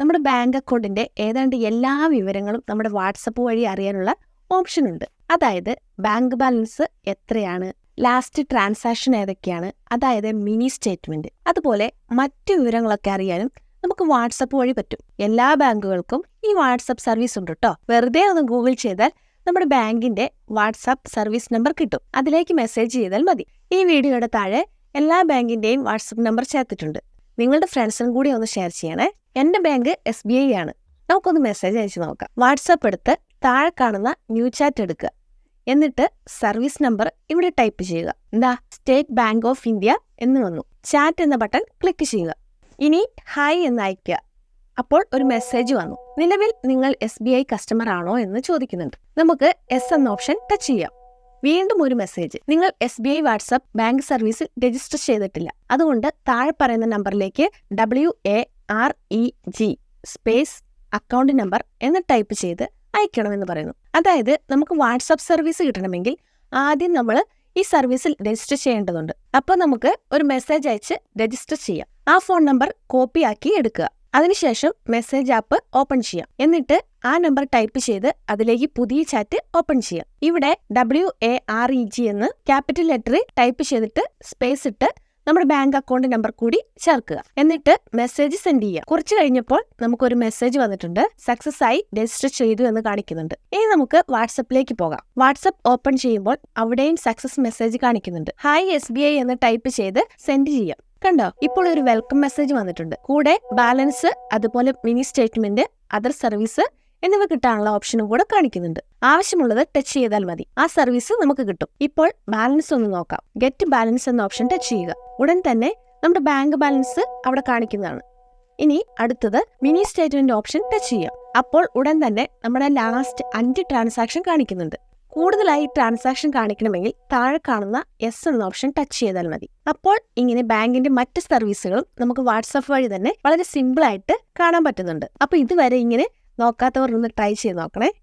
നമ്മുടെ ബാങ്ക് അക്കൗണ്ടിന്റെ ഏതാണ്ട് എല്ലാ വിവരങ്ങളും നമ്മുടെ വാട്സപ്പ് വഴി അറിയാനുള്ള ഓപ്ഷൻ ഉണ്ട്. അതായത് ബാങ്ക് ബാലൻസ് എത്രയാണ്? ലാസ്റ്റ് ട്രാൻസാക്ഷൻ ഏതൊക്കെയാണ്? അതായത് മിനി സ്റ്റേറ്റ്മെന്റ് അതുപോലെ മറ്റു വിവരങ്ങളൊക്കെ അറിയാനും നമുക്ക് വാട്സപ്പ് വഴി പറ്റും. എല്ലാ ബാങ്കുകൾക്കും ഈ വാട്സപ്പ് സർവീസ് ഉണ്ട് കേട്ടോ വെറുതെ ഒന്ന് ഗൂഗിൾ ചെയ്താൽ നമ്മുടെ ബാങ്കിന്റെ വാട്സപ്പ് സർവീസ് നമ്പർ കിട്ടും. അതിലേക്ക് മെസ്സേജ് ചെയ്താൽ മതി. ഈ വീഡിയോയുടെ താഴെ എല്ലാ ബാങ്കിന്റെയും വാട്സപ്പ് നമ്പർ ചേർത്തിട്ടുണ്ട്. നിങ്ങളുടെ ഫ്രണ്ട്സിനും കൂടി ഒന്ന് ഷെയർ ചെയ്യണേ. എന്റെ ബാങ്ക് എസ് ബി ഐ ആണ്. നമുക്കൊന്ന് മെസ്സേജ് അയച്ചു നോക്കാം. വാട്സപ്പ് എടുത്ത് താഴെ കാണുന്ന ന്യൂ ചാറ്റ് എടുക്കുക. എന്നിട്ട് സർവീസ് നമ്പർ ഇവിടെ ടൈപ്പ് ചെയ്യുക. എന്താ? സ്റ്റേറ്റ് ബാങ്ക് ഓഫ് ഇന്ത്യ എന്ന് വന്നു. ചാറ്റ് എന്ന ബട്ടൺ ക്ലിക്ക് ചെയ്യുക. ഇനി ഹായ് എന്ന് അയയ്ക്കുക. അപ്പോൾ ഒരു മെസ്സേജ് വന്നു. നിലവിൽ നിങ്ങൾ എസ് ബി ഐ കസ്റ്റമർ ആണോ എന്ന് ചോദിക്കുന്നുണ്ട്. നമുക്ക് എസ് എന്ന ഓപ്ഷൻ ടച്ച് ചെയ്യാം. വീണ്ടും ഒരു മെസ്സേജ് നിങ്ങൾ S B I WhatsApp bank സർവീസിൽ രജിസ്റ്റർ ചെയ്തിട്ടില്ല. അതുകൊണ്ട് താഴെ പറയുന്ന നമ്പറിലേക്ക് W A R E G space account number എന്ന് ടൈപ്പ് ചെയ്ത് അയക്കണമെന്ന് പറയുന്നു. അതായത് നമുക്ക് വാട്സപ്പ് സർവീസ് കിട്ടണമെങ്കിൽ ആദ്യം നമ്മൾ ഈ സർവീസിൽ രജിസ്റ്റർ ചെയ്യേണ്ടതുണ്ട്. അപ്പോൾ നമുക്ക് ഒരു മെസ്സേജ് അയച്ച് രജിസ്റ്റർ ചെയ്യാം. ആ ഫോൺ നമ്പർ കോപ്പി ആക്കി എടുക്കുക. അതിനുശേഷം മെസ്സേജ് ആപ്പ് ഓപ്പൺ ചെയ്യാം. എന്നിട്ട് ആ നമ്പർ ടൈപ്പ് ചെയ്ത് അതിലേക്ക് പുതിയ ചാറ്റ് ഓപ്പൺ ചെയ്യാം. ഇവിടെ W A R E G എന്ന് ക്യാപിറ്റൽ ലെറ്ററിൽ ടൈപ്പ് ചെയ്തിട്ട് സ്പേസ് ഇട്ട് നമ്മുടെ ബാങ്ക് അക്കൗണ്ട് നമ്പർ കൂടി ചേർക്കുക. എന്നിട്ട് മെസ്സേജ് സെൻഡ് ചെയ്യുക. കുറച്ച് കഴിഞ്ഞപ്പോൾ നമുക്കൊരു മെസ്സേജ് വന്നിട്ടുണ്ട്. സക്സസ് ആയി രജിസ്റ്റർ ചെയ്തു എന്ന് കാണിക്കുന്നുണ്ട്. ഇനി നമുക്ക് വാട്സപ്പിലേക്ക് പോകാം. വാട്സപ്പ് ഓപ്പൺ ചെയ്യുമ്പോൾ അവിടെയും സക്സസ് മെസ്സേജ് കാണിക്കുന്നുണ്ട്. ഹായ് എസ് ബി ഐ എന്ന് ടൈപ്പ് ചെയ്ത് സെൻഡ് ചെയ്യാം. കണ്ടോ? ഇപ്പോൾ ഒരു വെൽക്കം മെസ്സേജ് വന്നിട്ടുണ്ട്. കൂടെ ബാലൻസ് അതുപോലെ മിനി സ്റ്റേറ്റ്മെന്റ് അതർ സർവീസ് എന്നിവ കിട്ടാനുള്ള ഓപ്ഷനും കൂടെ കാണിക്കുന്നുണ്ട്. ആവശ്യമുള്ളത് ടച്ച് ചെയ്താൽ മതി. ആ സർവീസ് നമുക്ക് കിട്ടും. ഇപ്പോൾ ബാലൻസ് ഒന്ന് നോക്കാം. ഗെറ്റ് ബാലൻസ് എന്ന ഓപ്ഷൻ ടച്ച് ചെയ്യുക. ഉടൻ തന്നെ നമ്മുടെ ബാങ്ക് ബാലൻസ് അവിടെ കാണിക്കുന്നതാണ്. ഇനി അടുത്തത് മിനി സ്റ്റേറ്റ്മെന്റ് ഓപ്ഷൻ ടച്ച് ചെയ്യാം അപ്പോൾ ഉടൻ തന്നെ നമ്മുടെ ലാസ്റ്റ് അഞ്ച് ട്രാൻസാക്ഷൻ കാണിക്കുന്നുണ്ട്. കൂടുതലായി ട്രാൻസാക്ഷൻ കാണിക്കണമെങ്കിൽ താഴെ കാണുന്ന എസ് എന്ന ഓപ്ഷൻ ടച്ച് ചെയ്താൽ മതി. അപ്പോൾ ഇങ്ങനെ ബാങ്കിന്റെ മറ്റ് സർവീസുകളും നമുക്ക് വാട്സപ്പ് വഴി തന്നെ വളരെ സിമ്പിൾ ആയിട്ട് കാണാൻ പറ്റുന്നുണ്ട്. അപ്പൊ ഇതുവരെ ഇങ്ങനെ നോക്കാത്തവർ ഒന്ന് ട്രൈ ചെയ്ത് നോക്കണേ.